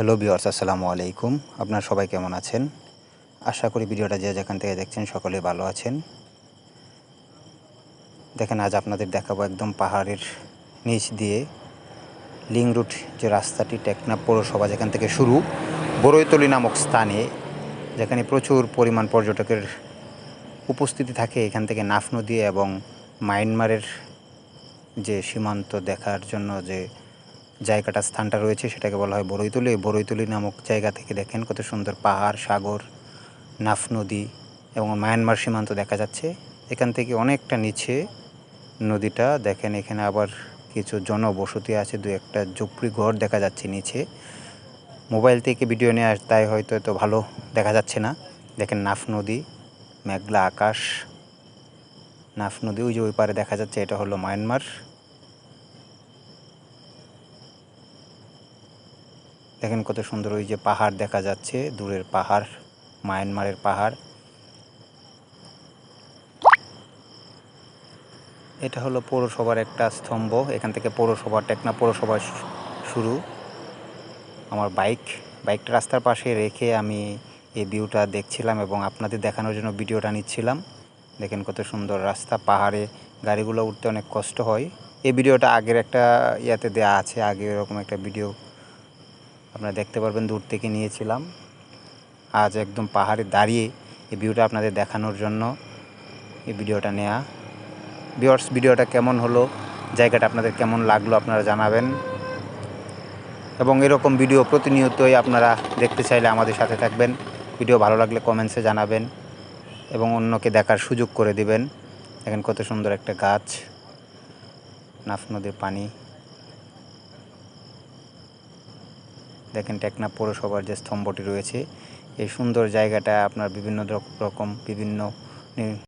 Hello বিয়ার্স আসসালামু আলাইকুম। আপনার সবাই কেমন আছেন? আশা করি ভিডিওটা যে যেখান থেকে দেখছেন সকলে ভালো আছেন। দেখেন, আজ আপনাদের দেখাবো একদম পাহাড়ের নিচ দিয়ে লিং রুট যে রাস্তাটি টেকনাফ পৌরসভা যেখান থেকে শুরু বড়ইতলি নামক স্থানে, যেখানে প্রচুর পরিমাণ পর্যটকের উপস্থিতি থাকে এখান থেকে নাফ নদী এবং মায়ানমারের যে সীমান্ত দেখার জন্য যে জায়গাটা, স্থানটা রয়েছে, সেটাকে বলা হয় বড়ইতলি এই বড়ইতলি নামক জায়গা থেকে দেখেন কত সুন্দর পাহাড়, সাগর, নাফ নদী এবং মায়ানমার সীমান্ত দেখা যাচ্ছে। এখান থেকে অনেকটা নিচে নদীটা দেখেন, এখানে আবার কিছু জনবসতি আছে, দু একটা ঝুপড়ি ঘর দেখা যাচ্ছে নিচে। মোবাইল থেকে ভিডিও নিয়ে আস তাই হয়তো এত ভালো দেখা যাচ্ছে না। দেখেন নাফ নদী, মেঘলা আকাশ, নাফ নদী, ওই যে ওই পারে দেখা যাচ্ছে, এটা হলো মায়ানমার। দেখেন কত সুন্দর ওই যে পাহাড় দেখা যাচ্ছে, দূরের পাহাড়, মায়ানমারের পাহাড়। এটা হলো পৌরসভার একটা স্তম্ভ, এখান থেকে পৌরসভা টেকনা পৌরসভা শুরু। আমার বাইক, বাইকটা রাস্তার পাশে রেখে আমি এই ভিউটা দেখছিলাম এবং আপনাদের দেখানোর জন্য ভিডিওটা নিচ্ছিলাম। দেখেন কত সুন্দর রাস্তা, পাহাড়ে গাড়িগুলো উঠতে অনেক কষ্ট হয়। এই ভিডিওটা আগের একটা ইয়াতে দেয়া আছে, আগে এরকম একটা ভিডিও আপনারা দেখতে পারবেন দূর থেকে নিয়েছিলাম। আজ একদম পাহাড়ে দাঁড়িয়ে এই ভিউটা আপনাদের দেখানোর জন্য এই ভিডিওটা নেওয়া ভিউয়ার্স ভিডিওটা কেমন হলো? জায়গাটা আপনাদের কেমন লাগল আপনারা জানাবেন। এবং এরকম ভিডিও প্রতিনিয়তই আপনারা দেখতে চাইলে আমাদের সাথে থাকবেন। ভিডিও ভালো লাগলে কমেন্টসে জানাবেন এবং অন্যকে দেখার সুযোগ করে দিবেন। দেখেন কত সুন্দর একটা গাছ। নাফ নদীর পানি। দেখেন টেকনাফ পৌরসভার যে স্তম্ভটি রয়েছে এই সুন্দর জায়গাটা আপনার বিভিন্ন রক- রকম বিভিন্ন